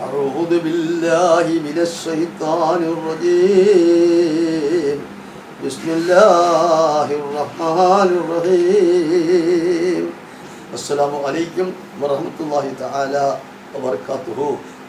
أعوذ بالله من الشيطان الرجيم بسم الله الرحمن الرحيم السلام عليكم ورحمة الله تعالى وبركاته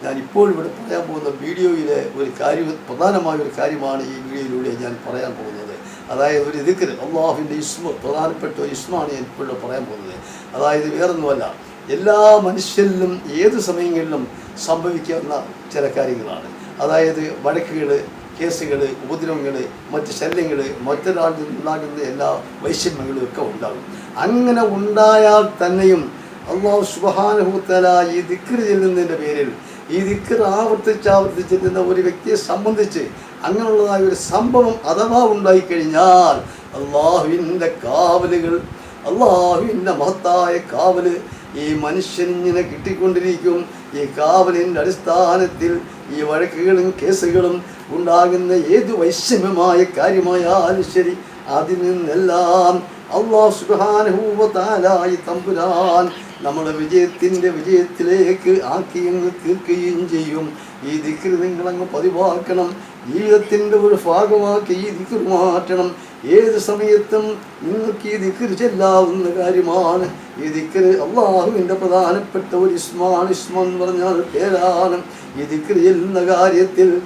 ഞാൻ ഇപ്പോൾ ഇവിടെ പറയാൻ പോകുന്ന വീഡിയോയിലെ ഒരു കാര്യം പ്രധാനമായ ഒരു കാര്യമാണ് ഈ വീഡിയോയിലൂടെ ഞാൻ പറയാൻ പോകുന്നത് അതായത് ഒരു ദിക്കർ അള്ളാഹുവിൻ്റെ ഇസ്മ പ്രധാനപ്പെട്ട ഒരു ഇസ്മാണ് ഞാൻ ഇപ്പോഴും പറയാൻ പോകുന്നത് അതായത് വേറൊന്നുമല്ല എല്ലാ മനുഷ്യരിലും ഏത് സമയങ്ങളിലും സംഭവിക്കാവുന്ന ചില കാര്യങ്ങളാണ്. അതായത് വഴക്കുകൾ കേസുകൾ ഉപദ്രവങ്ങൾ മറ്റ് ശല്യങ്ങൾ മറ്റൊരാളിൽ ഉണ്ടാകുന്ന എല്ലാ വൈഷമ്യങ്ങളും ഒക്കെ ഉണ്ടാകും. അങ്ങനെ ഉണ്ടായാൽ തന്നെയും അള്ളാഹു സുബാനുഭൂത്തല ഈ ദിക്കർ ചെല്ലുന്നതിന്റെ പേരിൽ ഈ ദിക്കർ ആവർത്തിച്ച് ആവർത്തിച്ച് ചെല്ലുന്ന ഒരു വ്യക്തിയെ സംബന്ധിച്ച് അങ്ങനെയുള്ളതായ ഒരു സംഭവം അഥവാ ഉണ്ടായിക്കഴിഞ്ഞാൽ അള്ളാഹുവിന്റെ കാവലുകൾ അള്ളാഹുവിന്റെ മഹത്തായ കാവൽ ഈ മനുഷ്യനിങ്ങനെ കിട്ടിക്കൊണ്ടിരിക്കും. ഈ കാവലിന്റെ അടിസ്ഥാനത്തിൽ ഈ വഴക്കുകളും കേസുകളും ഉണ്ടാകുന്ന ഏത് വൈഷമ്യമായ കാര്യമായാലും ശരി അതിൽ നിന്നെല്ലാം അള്ളാഹ് സുബാനുഭൂവത്താലായി തമ്പുരാൻ നമ്മുടെ വിജയത്തിന്റെ വിജയത്തിലേക്ക് ആക്കി തീർക്കുകയും ചെയ്യും. ഈ ദിക്കർ നിങ്ങളങ്ങ് പതിവാക്കണം. ജീവിതത്തിന്റെ ഒരു ഭാഗമാക്കി ഈ ദിക്കർ മാറ്റണം. ഏത് സമയത്തും നിങ്ങൾക്ക് ഈ ദിക്കർ ചെല്ലാവുന്ന കാര്യമാണ്. ഈ ദിക്കർ അള്ളാഹുവിന്റെ പ്രധാനപ്പെട്ട ഒരു ഇസ്മാണ്. ഇസ്മ എന്ന് പറഞ്ഞാൽ പേരാണ്. ഈ ദിക്കർ ചെല്ലുന്ന കാര്യത്തിൽ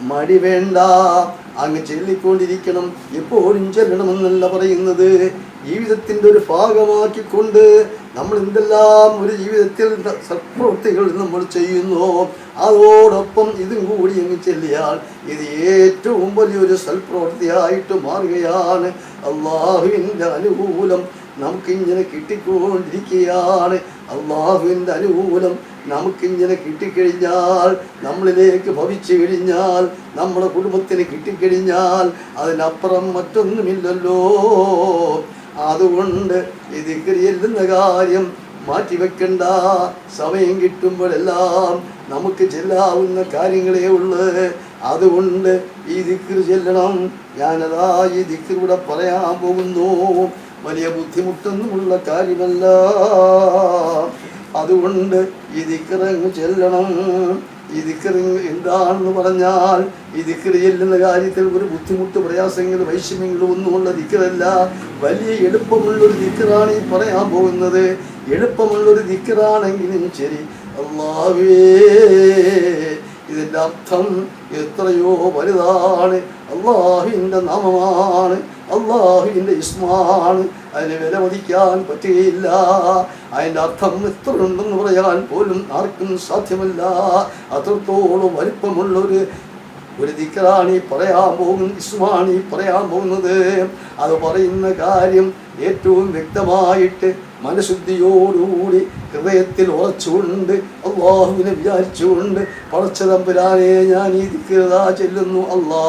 മടി വേണ്ട. അങ്ങ് ചെല്ലിക്കൊണ്ടിരിക്കണം. എപ്പോഴും ചെല്ലണമെന്നല്ല പറയുന്നത്. ജീവിതത്തിന്റെ ഒരു ഭാഗമാക്കിക്കൊണ്ട് നമ്മൾ എന്തെല്ലാം ഒരു ജീവിതത്തിൽ സത്പ്രവൃത്തികൾ നമ്മൾ ചെയ്യുന്നു. അതോടൊപ്പം ഇതും കൂടി അങ്ങ് ചെല്ലിയാൽ ഇത് ഏറ്റവും വലിയൊരു സൽപ്രവൃത്തിയായിട്ട് മാറുകയാണ്. അള്ളാഹുവിന്റെ അനുകൂലം നമുക്കിങ്ങനെ കിട്ടിക്കൊണ്ടിരിക്കുകയാണ്. അള്ളാഹുവിന്റെ അനുകൂലം നമുക്കിങ്ങനെ കിട്ടിക്കഴിഞ്ഞാൽ നമ്മളിലേക്ക് ഭവിച്ചു കഴിഞ്ഞാൽ നമ്മുടെ കുടുംബത്തിന് കിട്ടിക്കഴിഞ്ഞാൽ അതിനപ്പുറം മറ്റൊന്നുമില്ലല്ലോ. അതുകൊണ്ട് ഇത് എല്ലുന്ന കാര്യം മാറ്റിവെക്കണ്ട സമയം കിട്ടുമ്പോഴെല്ലാം നമുക്ക് ചെല്ലാവുന്ന കാര്യങ്ങളേ ഉള്ളു. അതുകൊണ്ട് ഈ ദിക്കർ ചെല്ലണം. ഞാനതാ ഈ ദിക്കറൂടെ പറയാൻ പോകുന്നു. വലിയ ബുദ്ധിമുട്ടൊന്നുമുള്ള കാര്യമല്ല. അതുകൊണ്ട് ഈ ദിക്കറങ്ങ് ചെല്ലണം. ഈ ദിക്കർ എന്താണെന്ന് പറഞ്ഞാൽ ഈ ദിക്കറി ചെല്ലുന്ന കാര്യത്തിൽ ഒരു ബുദ്ധിമുട്ട് പ്രയാസങ്ങൾ വൈഷമ്യങ്ങളും ഒന്നുമുള്ള ദിക്കറല്ല. വലിയ എളുപ്പമുള്ളൊരു ദിക്കറാണ് ഈ പറയാൻ പോകുന്നത്. എളുപ്പമുള്ളൊരു ദിക്കറാണെങ്കിലും ശരി. അള്ളാവേ ഇതിന്റെ അർത്ഥം എത്രയോ വലുതാണ്. അള്ളാഹുവിന്റെ നാമമാണ്. അള്ളാഹുവിന്റെ ഇസ്മാണ്. അതിനെ വിലമതിക്കാൻ പറ്റുകയില്ല അതിന്റെ അർത്ഥം എത്ര ഉണ്ടെന്ന് പറയാൻ പോലും ആർക്കും സാധ്യമല്ല. അത്രത്തോളം വലിപ്പമുള്ളൊരു ഒരു ദിക്കറാണ് ഈ പറയാൻ പോകുന്ന ഇസ്മാണ് പറയാൻ പോകുന്നത്. അത് പറയുന്ന കാര്യം ഏറ്റവും വ്യക്തമായിട്ട് മനഃശുദ്ധിയോടുകൂടി ഹൃദയത്തിൽ ഉറച്ചുകൊണ്ട് അള്ളാഹുവിനെ വിചാരിച്ചുകൊണ്ട് പടച്ചതമ്പുരാനെ ഞാൻ ഈ ദിക്കൃതാ ചെല്ലുന്നു. അള്ളാ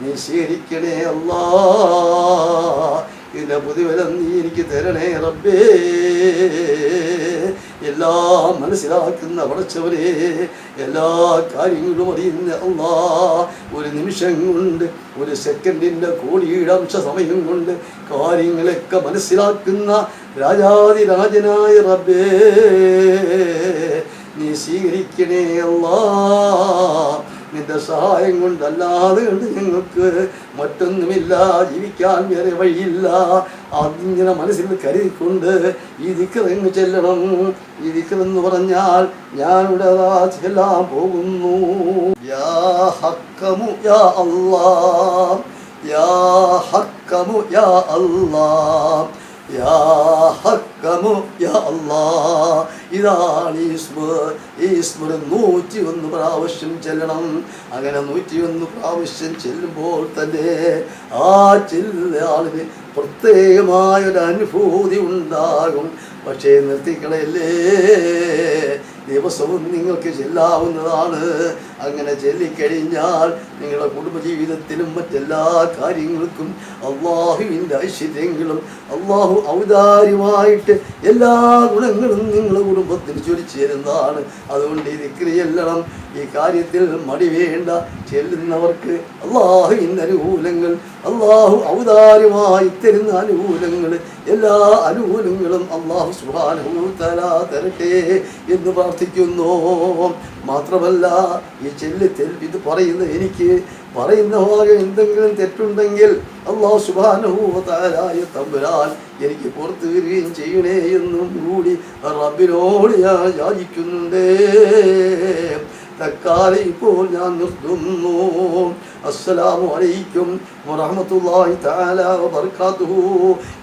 നീ അല്ലാ ഇതിന്റെ പ്രതിഫലം നീ എനിക്ക് തരണേ റബ്ബേ. എല്ലാം മനസ്സിലാക്കുന്ന പടച്ചവരെ എല്ലാ കാര്യങ്ങളും അറിയുന്ന അള്ളാ. ഒരു നിമിഷം കൊണ്ട് ഒരു സെക്കൻഡിന്റെ കോടിയുടെ അംശ സമയം കൊണ്ട് കാര്യങ്ങളൊക്കെ മനസ്സിലാക്കുന്ന രാജാതിരാജനായ റബ്ബേ. നീ സ്വീകരിക്കണേ അല്ലാ നിന്റെ സഹായം കൊണ്ടല്ലാതെ നിങ്ങൾക്ക് മറ്റൊന്നുമില്ല ജീവിക്കാൻ വേറെ വഴിയില്ല. അതിങ്ങനെ മനസ്സിൽ കരുതിക്കൊണ്ട് ഈ ദിക്കറങ്ങ് ചെല്ലണം. ഈ ദിക്കറെന്ന് പറഞ്ഞാൽ ഞാനിവിടെ ചെല്ലാൻ പോകുന്നു. യാ ഹക്കമു യാ അല്ലാ യാ ഹക്കമു യാ അല്ലാ ഹക്കമു യാ അല്ലാ ഇതാണ് ഈ ഈസ്മർ നൂറ്റി ഒന്ന് പ്രാവശ്യം ചെല്ലണം. അങ്ങനെ നൂറ്റി ഒന്ന് പ്രാവശ്യം ചെല്ലുമ്പോൾ തന്നെ ആ ചെല്ലുന്ന ആളിന് പ്രത്യേകമായൊരു അനുഭൂതി ഉണ്ടാകും. പക്ഷേ നിർത്തിക്കളയല്ലേ? ദിവസവും നിങ്ങൾക്ക് ചെല്ലാവുന്നതാണ്. അങ്ങനെ ചെല്ലിക്കഴിഞ്ഞാൽ നിങ്ങളുടെ കുടുംബജീവിതത്തിലും മറ്റെല്ലാ കാര്യങ്ങൾക്കും അള്ളാഹുവിന്റെ ഐശ്വര്യങ്ങളും അള്ളാഹു ഔദാര്യമായിട്ട് എല്ലാ ഗുണങ്ങളും നിങ്ങളുടെ കുടുംബത്തിൽ ചൊരിച്ചു തരുന്നതാണ്. അതുകൊണ്ട് ഈ ദിക്രി ചെല്ലണം ഈ കാര്യത്തിൽ മടി വേണ്ട. ചെല്ലുന്നവർക്ക് അള്ളാഹുവിന്റെ അനുകൂലങ്ങൾ അള്ളാഹു ഔദാര്യമായി തരുന്ന അനുകൂലങ്ങൾ എല്ലാ അനുകൂലങ്ങളും അള്ളാഹു സുഹാനുഭൂത്തല തരട്ടെ എന്ന് പ്രാർത്ഥിക്കുന്നു പ്രാർത്ഥിക്കുന്നു. മാത്രമല്ല ഈ ചെല്ലി തെൽ- ഇത് പറയുന്ന എനിക്ക് പറയുന്ന ഭാഗം എന്തെങ്കിലും തെറ്റുണ്ടെങ്കിൽ അള്ളാഹു സുബാനുഭൂതാരായ തമ്പുരാൻ എനിക്ക് പുറത്തു വരികയും ചെയ്യണേ എന്നും കൂടി റബ്ബിനോട് ഞാൻ യാചിക്കുന്നുണ്ടേ. തക്കാലം ഇപ്പോൾ ഞാൻ നിർത്തുന്നു. അസ്സലാമു അലൈക്കും വറഹ്മത്തുള്ളാഹി തആല വബറകാതുഹു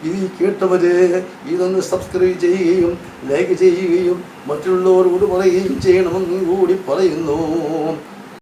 ഇത് കേട്ടവരെ ഇതൊന്ന് സബ്സ്ക്രൈബ് ചെയ്യുകയും ലൈക്ക് ചെയ്യുകയും മറ്റുള്ളവരോട് പറയുകയും ചെയ്യണമെന്ന് കൂടി പറയുന്നു.